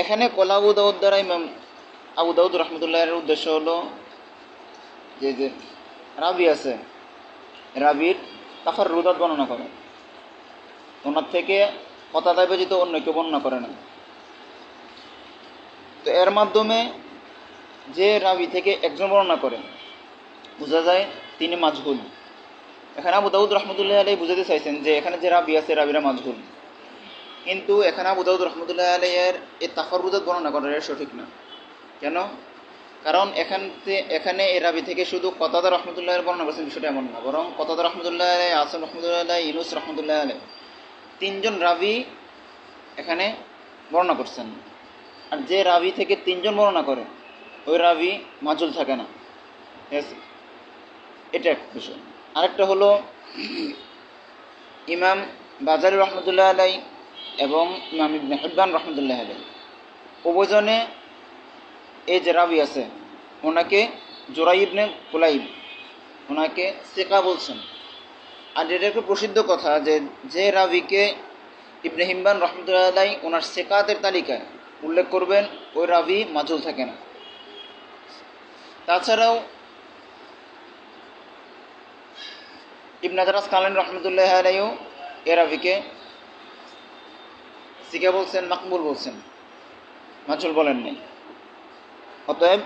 এখানে কলা আবু দাউদ দ্বারা ইমাম আবু দাউদ রহমতুল্লাহের উদ্দেশ্য হলো যে যে রাবি আছে, রাবির তাফার রুদাত বর্ণনা করে। ওনার থেকে কথা দায় ব্যতীত অন্য কেউ বর্ণনা করে না। তো এর মাধ্যমে যে রাবি থেকে একজন বর্ণনা করে, বোঝা যায় তিনি মাজহুল। এখানে আবু দাউদ রহমতুল্লাহ আলাই বুঝাতে চাইছেন যে, এখানে যে রাবি আছে, রাবিরা মাজহুল। কিন্তু এখানে আবু দাউদ রহমতুল্লাহ আলাইয়ের এই তাফারুদাত বর্ণনা করা এটা সঠিক না। কেন? কারণ এখান এখানে এ রাবি থেকে শুধু কতাদা রহমতুল্লাহের বর্ণনা করছেন বিষয়টা এমন না, বরং কতাদা রহমতুল্লাহ আলাই আসম রহমতুল্লাহ আলাই ইনুস রহমতুল্লাহ আলাই তিনজন রাবি এখানে বর্ণনা করছেন। আর যে রাবি থেকে তিনজন বর্ণনা করে, ওই রাবি মাজুল থাকে না। ঠিক এটা এক বিষয়। আরেকটা হলো ইমাম বাজারি রহমতুল্লাহ আলাই এবং ইমাম ইবনে হিব্বান রহমতুল্লাহ আলাই উভয়জনে এই যে রাবি আছে, ওনাকে জোরাই ইবনে কুলাইব, ওনাকে সেকা বলছেন। আর এটা একটা প্রসিদ্ধ কথা যে যে রাবিকে ইবনে হিম্বান রহমতুল্লাহ আলাই ওনার সেকাতের তালিকায় উল্লেখ করবেন, ওই রাবি মাজুল থাকে না। তাছাড়াও ইবনাদারাস কালান রহমতুল্লাহ আলাইও এ রাবিকে সিকা বলছেন, মাকবুল বলছেন। মাঞ্চল বলেন নাই অতএব,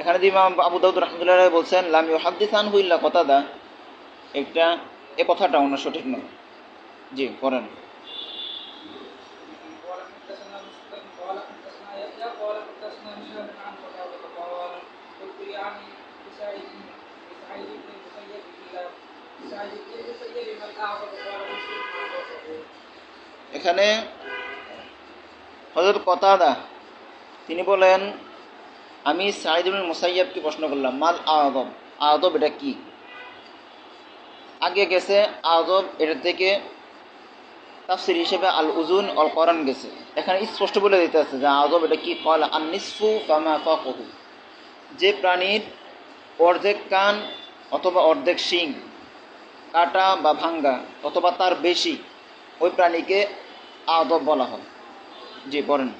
এখানে যে ইমাম আবু দাউদ রহমদুল্লাহ বলছেন, লাম ইহাদ্দিসান হুইল্লা কথা দা একটা এ কথাটা ওনার সঠিক নয়। জি করেন এখানে হজরত কতাদা, তিনি বলেন, আমি সাইদুল মুসাইয়াবকে প্রশ্ন করলাম, মাল আদব আদব এটা কি? আগে গেছে আদব এটা থেকে তাফসির হিসেবে আল উজুন অল করান গেছে। এখানে স্পষ্ট বলে দিতে আছে যে আদব এটা কি? কল আনিসফু কামা কহু যে প্রাণীর অর্ধেক কান অথবা অর্ধেক শিং, কাটা বা ভাঙ্গা অথবা তার বেশি, ওই প্রাণীকে আদব বলা হয়। জি পড়েন।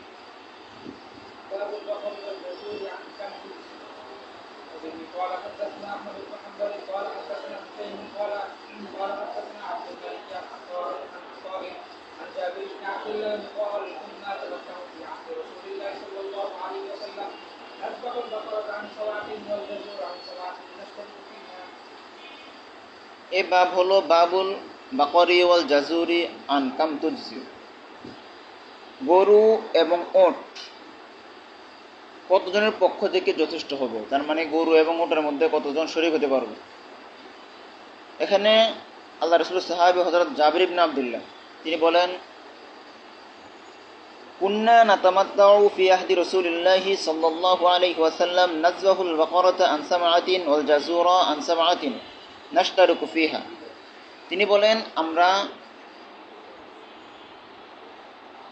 এ বাব হলো বাবুল বাকরি ওয়াল জাজুরি আন কামতুজি গরু এবং ওট। কতজনের পক্ষ থেকে যথেষ্ট হবে? তার মানে গরু এবং ওটের মধ্যে কতজন শরীর হতে পারবে? এখানে আল্লাহ রসুল সাহাবি হজরত জাবির ইবনে আবদুল্লাহ, তিনি বলেন তিনি বলেন, আমরা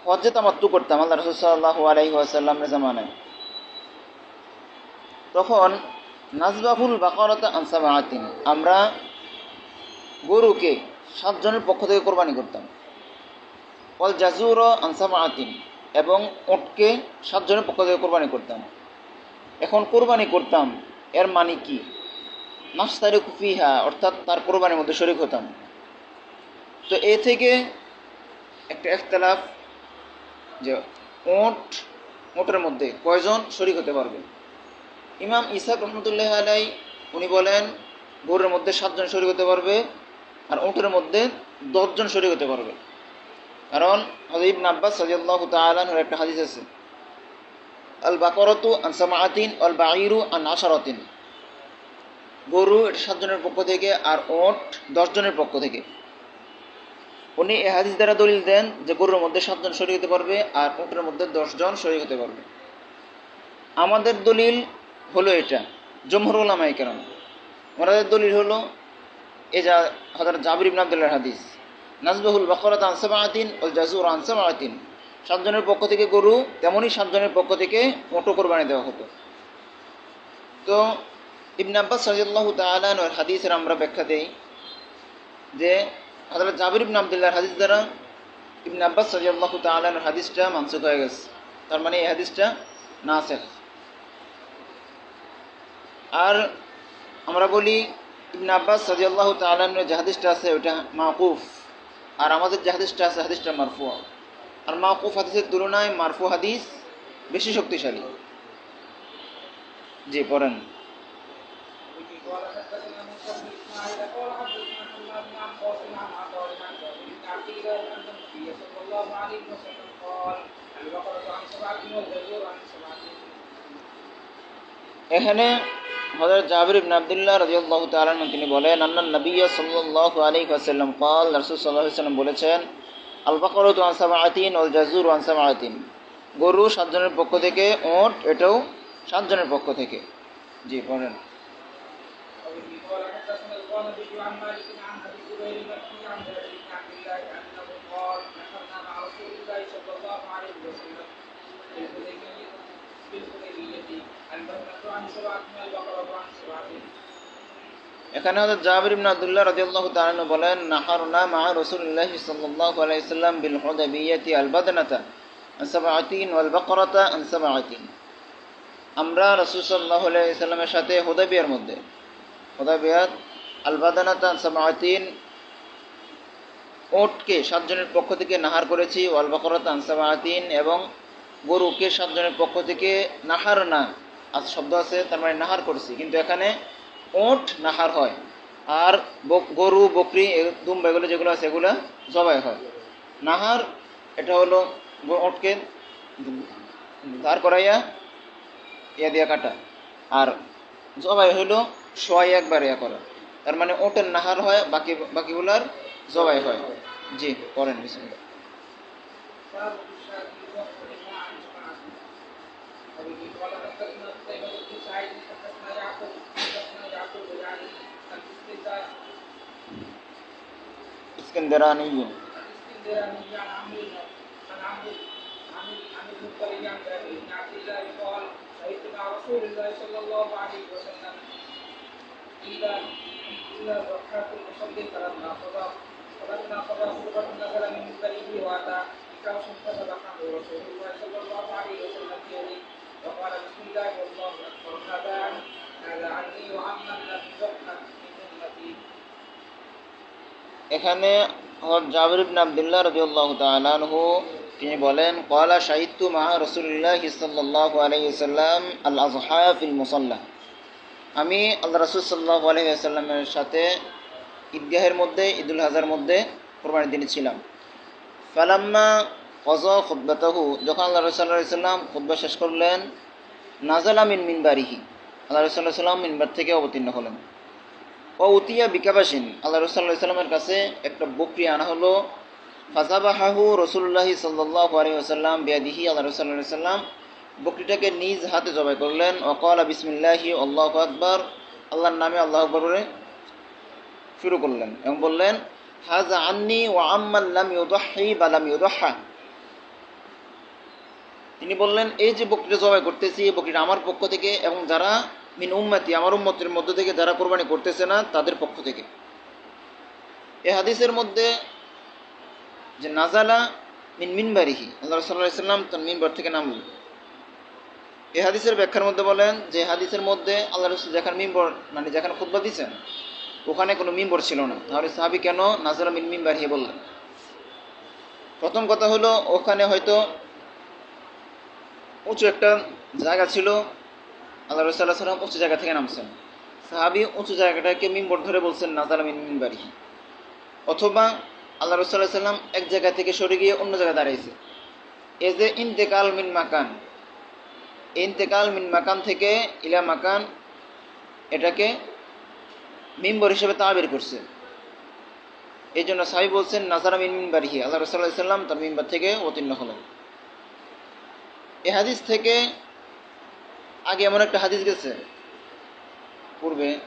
হজ্জে তামাত্তু করতাম, আল্লাহ রসুল সাল্লাল্লাহু আলাইহি ওয়াসাল্লামের জামানায়। তখন নাজবাহুল বাকারাতা আন সামাআতিন আমরা গরুকে সাতজনের পক্ষ থেকে কোরবানি করতাম। ওয়াল জাজুর আনসামা আতিন এবং ওটকে সাতজনের পক্ষ থেকে কোরবানি করতাম। এখন কোরবানি করতাম, এর মানে কি? নাস্তারে কুফিহা অর্থাৎ তার কোরবানির মধ্যে শরিক হতাম। তো এ থেকে একটা একতলাফ যে ওট, ওটের মধ্যে কয়জন শরিক হতে পারবে? ইমাম ইসাক রহমতুল্লাহ আলাই উনি বলেন, গরুর মধ্যে সাতজন শরিক হতে পারবে আর উটের মধ্যে দশজন শরিক হতে পারবে। কারণ আব্বাস রাদিয়াল্লাহু তাআলা আনহুর একটা হাদিস আছে। আল বাকরাতু আন সামাআতিন আল বাঈরু আন আশারাতিন। গরু এটা সাতজনের পক্ষ থেকে আর ওট দশজনের পক্ষ থেকে। উনি এ হাদিস দ্বারা দলিল দেন যে গরুর মধ্যে সাতজন শরীর হতে পারবে আর উটের মধ্যে দশজন শরীর হতে পারবে। আমাদের দলিল হলো এটা, জমহর উলামায়ে কেরাম। ওনাদের দলিল হলো এ যা হযরত জাবির ইবনে আব্দুল্লাহর হাদিস নাজবাহুল বাকরাত আন সামাআতিন ও জাজুর আন সামাআতিন সাতজনের পক্ষ থেকে গরু তেমনই সাতজনের পক্ষ থেকে মোটো কোরবানি দেওয়া হতো। তো ইবনে আব্বাস রাদিয়াল্লাহু তাআলা আনহুর হাদিসের আমরা ব্যাখ্যা দেই যে হযরত জাবির ইবনে আব্দুল্লাহর হাদিস দ্বারা ইবনে আব্বাস রাদিয়াল্লাহু তাআলা হাদিসটা মানসুখ হয়ে গেছে। তার মানে এই হাদিসটা না আর আমরা বলি ইবন আব্বাস সাদিয়াল্লাহ তালানের যে হাদিসটা আছে ওটা মাকুফ। আর আমাদের যে হাদিসটা আছে হাদিসটা মারফু। আর মাকুফ হাদিসের তুলনায় মারফু হাদিস বেশি শক্তিশালী। জি, পড়েন। النبي صلى الله عليه وسلم قال البقرة عن سبعة والغزور عن سبعة এখানে হযরত জাবির ইবনে আব্দুল্লাহ রাদিয়াল্লাহু তাআলা আনহু তিনি বলেন আন্নান নবী সাল্লাল্লাহু আলাইহি ওয়াসাল্লাম قال রাসূল সাল্লাল্লাহু আলাইহি ওয়াসাল্লাম বলেছেন আল বাকারাতু আন সাবআতিন ওয়াল জাজুর আন সাবআতিন গরু সাতজনের পক্ষ থেকে ওট এটাও সাতজনের পক্ষ থেকে জি পড়েন এখানে হযরত জাবির ইবনে আব্দুল্লাহ রাদিয়াল্লাহু তাআলা বলেন, নাহারনা মা রাসূলুল্লাহ সাল্লাল্লাহু আলাইহি সাল্লাম বিল হুদাবিয়াতি আল বাদনাতা আন সাবআতিন ওয়াল বাকারাতা আন আমরা রাসূল সাল্লাল্লাহু আলাইহি সাল্লামের সাথে হুদাবিয়ার মধ্যে হুদাবিয়াত আল বাদানাতা আন সাবআতিন ওটকে সাতজনের পক্ষ থেকে নাহার করেছি, ওয়াল বাকারাতা আন সাবআতিন এবং গরুকে সাতজনের পক্ষ থেকে নাহার না আজ শব্দ আছে, তার মানে নাহার করছি। কিন্তু এখানে ওট নাহার হয়। আর গরু, বকরি দুম্বা যেগুলো আছে, এগুলো জবাই হয়। নাহার, এটা হলো ওটকে ধার করাইয়া ইয়া দিয়া কাটা। আর জবাই হলো সোয়াই একবার ইয়া করা। তার মানে ওটের নাহার হয়, বাকি বাকিগুলার জবাই হয়। জি করেন বিষয় Thank you. مع رسول الله صلى الله عليه وسلم إذا إذا ضحاك المصلي فلما قضى فلما قضى خطبة نزل من منبره وأتى بكاش فذبحه رسول الله صلى الله عليه وسلم بيده وقال بسم الله والله أكبر هذا عن هذا عني وعمن لم يذبح من أمتي এখানে জাবির ইবনে আব্দুল্লাহ রাদিয়াল্লাহু তাআলা আনহু, তিনি বলেন, ক্বালা শাহিদতু মা রাসূলুল্লাহ সাল্লাল্লাহু আলাইহি ওয়াসাল্লাম আল আযহা ফিল আমি আল্লাহ রাসূল সাল্লাল্লাহু আলাইহি ওয়াসাল্লামের সাথে ঈদগাহের মধ্যে, ঈদুল হাজার মধ্যে কোরবানির দিনে ছিলাম ফালাম্মা কজা খুতবাতাহু, যখন আল্লাহ রসুল সাল্লাল্লাহু আলাইহি সাল্লাম খুতবা শেষ করলেন নাজালা মিন মিনবারিহি। আল্লাহ রসুল সাল্লাল্লাহু আলাইহি সাল্লাম মিনবার থেকে অবতীর্ণ হলেন। ও উতিয়া বিকাবাসিন। আল্লাহ রসুল্লাহ সাল্লামের কাছে একটা বকরি আনা হলো ফাজাবাহাহু রসুল্লাহি সাল্লাহ আলী আসাল্লাম বিয়াদিহি আল্লাহ রসুল্লাহ সাল্লাম বকরিটাকে নিজ হাতে জবাই করলেন। অকাল বিসমিল্লাহি, আল্লাহ আকবর আল্লাহর নামে আল্লাহ আকবর শুরু করলেন এবং বললেন, হাজা আন্নি ও আম্মাল্লাম ইউদহি বালাম ইউদহা তিনি বললেন, এই যে বকরিটা জবাই করতেছি, এই বকরিটা আমার পক্ষ থেকে এবং যারা মিন উম্মাতি, আমার উম্মতের মধ্য থেকে যারা কোরবানি করতেছে না, তাদের পক্ষ থেকে। এ হাদিসের মধ্যে যে নাজালা মিন মিনবারিহি, আল্লাহ সাল্লাহ সাল্লাম তার মিনবার থেকে নামল। এ হাদিসের ব্যাখ্যার মধ্যে বলেন যে হাদিসের মধ্যে আল্লাহ রসুল যেখানে মিম্বর মানে যেখানে খুতবা দিচ্ছেন ওখানে কোনো মিম্বর ছিল না। তাহলে সাহাবি কেন নাজালা মিন মিনবারিহি বললেন? প্রথম কথা হলো, ওখানে হয়তো উঁচু একটা জায়গা ছিল আল্লাহ রসাল্লাহ সাল্লাম উঁচু জায়গা থেকে নামছেন। সাহাবি উঁচু জায়গাটাকে মিম্বর ধরে বলছেন, নাজালা মিন মিনবারি অথবা আল্লাহ রসাল্লাহ সাল্লাম এক জায়গা থেকে সরে গিয়ে অন্য জায়গায় দাঁড়িয়েছে এ যে ইন্তেকাল মিন মাকান, ইন্তেকাল মিন মাকান থেকে ইলা মাকান, এটাকে মিম্বর হিসেবে তাবির করছে। এই জন্য সাহাবি বলছেন নাজারা মিন মিনবারিহি আল্লাহ রসাল্লাহ সাল্লাম তার মিম্বার থেকে অতীর্ণ হলেন। এ হাদিস থেকে আগে এমন একটা হাদিস গেছে। পূর্বে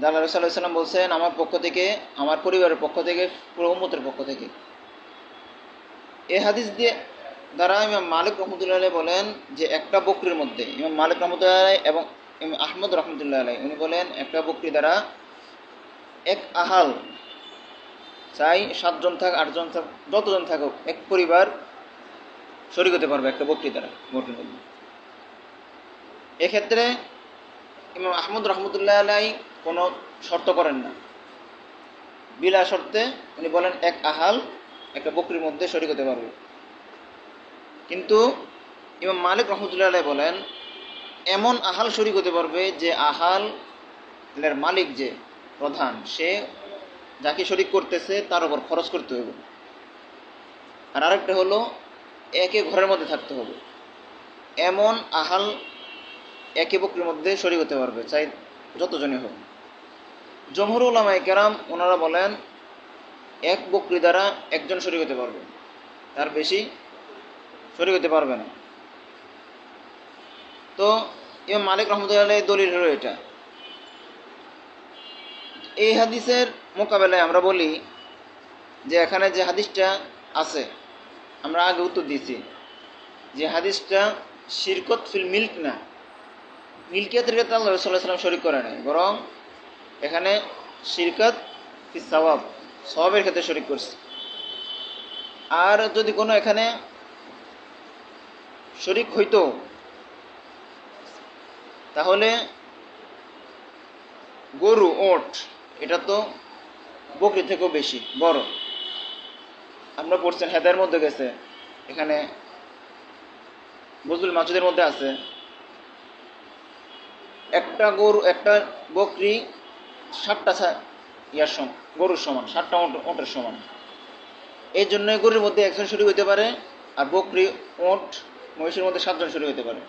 দাল্লা রসাল্লাহ সাল্লাম বলছেন, আমার পক্ষ থেকে, আমার পরিবারের পক্ষ থেকে, পুরো উম্মতের পক্ষ থেকে। এ হাদিস দিয়ে দ্বারা ইমাম মালিক রহমতুল্লাহ আলাই বলেন যে, একটা বকরির মধ্যে, ইমাম মালিক রহমতুল্লাহ আলাই এবং আহমদ রহমতুল্লাহ আলাই উনি বলেন, একটা বকরি দ্বারা এক আহাল চাই সাতজন থাক, আটজন থাক, যতজন থাকুক, এক পরিবার শরিক হতে পারবে একটা বকরি দ্বারা, বকরির মধ্যে। এক্ষেত্রে ইমাম আহমদ রহমতুল্লাহ আলাই কোনো শর্ত করেন না। বিলা শর্তে উনি বলেন, এক আহাল একটা বকরির মধ্যে শরিক হতে পারবে। কিন্তু ইমাম মালিক রহমতুল্লাহ আলাই বলেন, এমন আহাল শরিক হতে পারবে যে আহালের মালিক যে প্রধান, সে যাকে শরিক করতেছে তার উপর খরচ করতে হবে। আর আরেকটা হলো, একে ঘরের মধ্যে থাকতে হবে। এমন আহাল একে বকরির মধ্যে শরিক হতে পারবে, চাই যতজনই হোক। জমহুর উলামাই কেরাম, ওনারা বলেন, এক বকরি দ্বারা একজন শরিক হতে পারবে। তার বেশি শরিক হতে পারবে না। তো, ইমাম মালিক রহমতুল্লাহ দলিল হলো এটা। এই হাদিসের মোকাবেলায় আমরা বলি যে, এখানে যে হাদিসটা আছে, আমরা আগে উত্তর দিয়েছি। যে হাদিসটা শিরকত ফিল মিল্ক না মিল্কিয়াতের ক্ষেত্রে আল্লাহ সাল্লাহ সাল্লাম শরিক করে নাই, বরং এখানে শিরকত ফি সওয়াব, সওয়াবের ক্ষেত্রে শরিক করছে। আর যদি কোনো এখানে শরিক হইতো, তাহলে গরু, ওট, এটা তো বকরি থেকেও বেশি, বড়। আমরা পড়ছেন হেদায়ের মধ্যে গেছে, এখানে বজুল মাসুদের মধ্যে আছে। একটা গরু, একটা বকরি ছা- ইয়ার সমান গরুর সমান ষাটটা ওট, ওটের সমান। এই জন্য গরুর মধ্যে একজন শরীর হইতে পারে আর বকরি, ওট, মহিষের মধ্যে সাতজন শরীর হইতে পারে।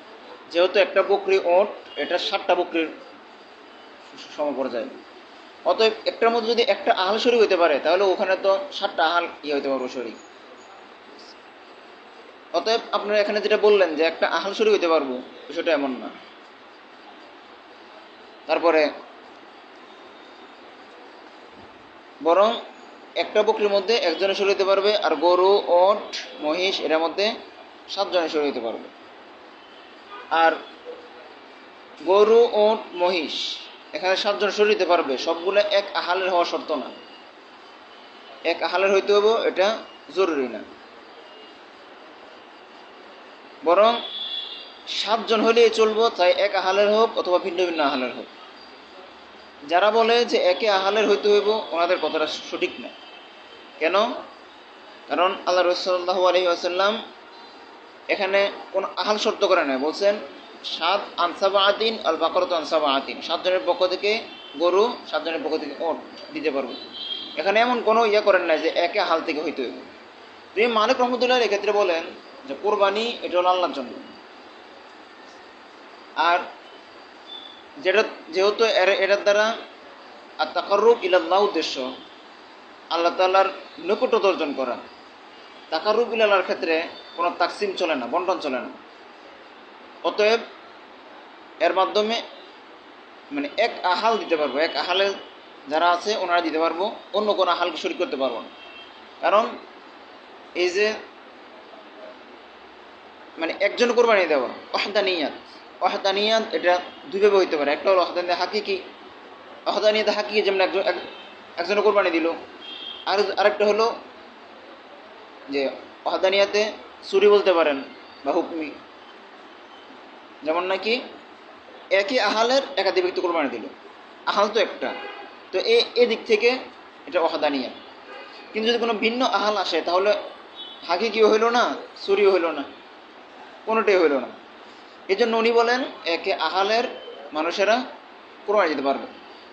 যেহেতু একটা বকরি, ওট, এটা ষাটটা বকরির সম পর্যায়ে। অতএব একটার মধ্যে যদি একটা আহাল শরীর হইতে পারে, তাহলে ওখানে তো ষাটটা আহাল ইয়ে হইতে পারব শরীর। অতএব আপনারা এখানে যেটা বললেন যে একটা আহাল শরীর হইতে পারব, বিষয়টা এমন না। তারপরে, বরং একটা বকরির মধ্যে একজনে শরীর হইতে পারবে, আর গরু, ওট, মহিষ, এটার মধ্যে সাতজনের শরীর হইতে পারবে। আর গরু, ওট, মহিষ, এখানে সাতজন হইতে পারবে, সবগুলো এক আহালের হওয়া শর্ত না। এক আহালের হইতে হবে এটা জরুরি না। বরং সাতজন হলেই চলবো, তাই এক আহালের হোক অথবা ভিন্ন ভিন্ন আহালের হোক। যারা বলে যে একে আহালের হইতে হইব, ওনাদের কথাটা সঠিক না। কেন? কারণ আল্লাহ রসল্লাহু আলহি আসাল্লাম এখানে কোন আহাল শর্ত করে নাই। বলছেন, সাত আনসাবা আতিন আল বাকরত আনসাবা আতিন সাতজনের পক্ষ থেকে গরু, সাতজনের পক্ষ থেকে ওট দিতে পারব। এখানে এমন কোনো ইয়ে করেন নাই যে একে হাল থেকে হইতে হইব। তিনি মালিক রহমতুল্লাহ এক্ষেত্রে বলেন যে, কোরবানি এটা হল আল্লাহর জন্য। আর যেটা যেহেতু এটার দ্বারা আর তাকারুক ইলাল্লাহ উদ্দেশ্য, আল্লাহ তাল্লাহর নৈকট্যতা অর্জন করা। তাকারুক ইলাল্লাহর ক্ষেত্রে কোনো তাকসিম চলে না, বন্টন চলে না। অতএব এর মাধ্যমে মানে এক আহাল দিতে পারব, এক আহালে যারা আছে ওনারা দিতে পারব, অন্য কোনো আহালকে শরিক করতে পারব না। কারণ এই যে মানে একজন কোরবানি দেওয়া অহদানিয়াত অহদানিয়াত, এটা দুইভাবে হইতে পারে। একটা হলো অহদানিয়া হাকিকি। অহদানিয়াত হাকিকি যেমন একজন, এক- একজনে কোরবানি দিল। আর আরেকটা হলো যে অহদানিয়াতে চুরি বলতে পারেন বা হুকমি। যেমন নাকি একই আহালের একাধিক ব্যক্তি কোরবানি দিল। আহাল তো একটা। তো এ, এদিক থেকে এটা অহাদানিয়া কিন্তু যদি কোনো ভিন্ন আহাল আসে, তাহলে হাকি কি হইল না, চুরিও হইল না, কোনোটাই হইল না। এই জন্য উনি বলেন, একে আহালের মানুষেরা কোরবানি দিতে পারবে।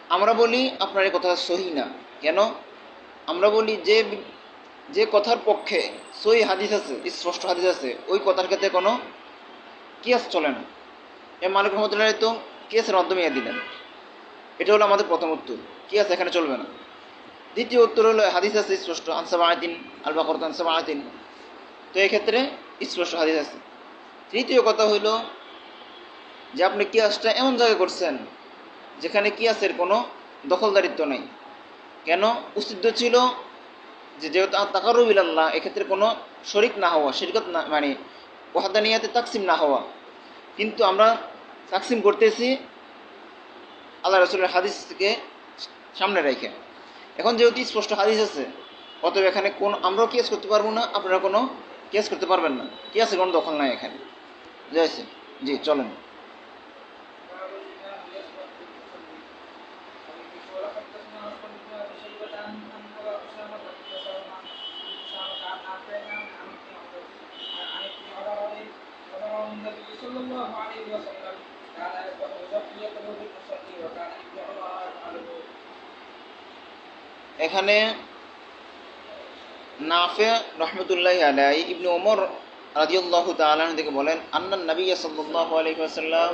আমরা বলি, আপনার এই কথা সহি না। কেন? আমরা বলি, যে যে কথার পক্ষে সহি হাদিস আছে, স্পষ্ট হাদিস আছে, ওই কথার ক্ষেত্রে কোনো কেস চলে না। এ মালিক রহমতুল্লাহ তো কিয়াসের মাধ্যমে দিলেন। এটা হলো আমাদের প্রথম উত্তর। কিয়াস এখানে চলবে না। দ্বিতীয় উত্তর হলো, হাদিস আছে স্পষ্ট আনসাবা আয়তিন আল বাকরত আনসাবা আয়তিন তো এক্ষেত্রে স্পষ্ট হাদিস আছে। তৃতীয় কথা হইল যে আপনি কিয়াসটা এমন জায়গায় করছেন যেখানে কিয়াসের কোনো দখলদারিত্ব নেই। কেন? উচিত ছিল যে যেহেতু তাকারুবিল আল্লাহ এক্ষেত্রে কোনো শরিক না হওয়া, শিরকত না মানে ওহাদানিয়াতে তাকসিম না হওয়া। কিন্তু আমরা তাকসিম করতেছি আল্লাহ রসুলের হাদিসকে সামনে রেখে। এখন যেহেতু স্পষ্ট হাদিস আছে, অতএব এখানে কোন আমরাও কেস করতে পারব না, আপনারা কোনো কেস করতে পারবেন না। কেসের কোনো দখল নাই এখানে। জি, চলেন। এখানে নাফে রহমতুল্লাহ আলাই ইবনু ওমর রাজিউল্লাহ তালান থেকে বলেন আন্নান নবী সাল্লাহ আলহিহাসাল্লাম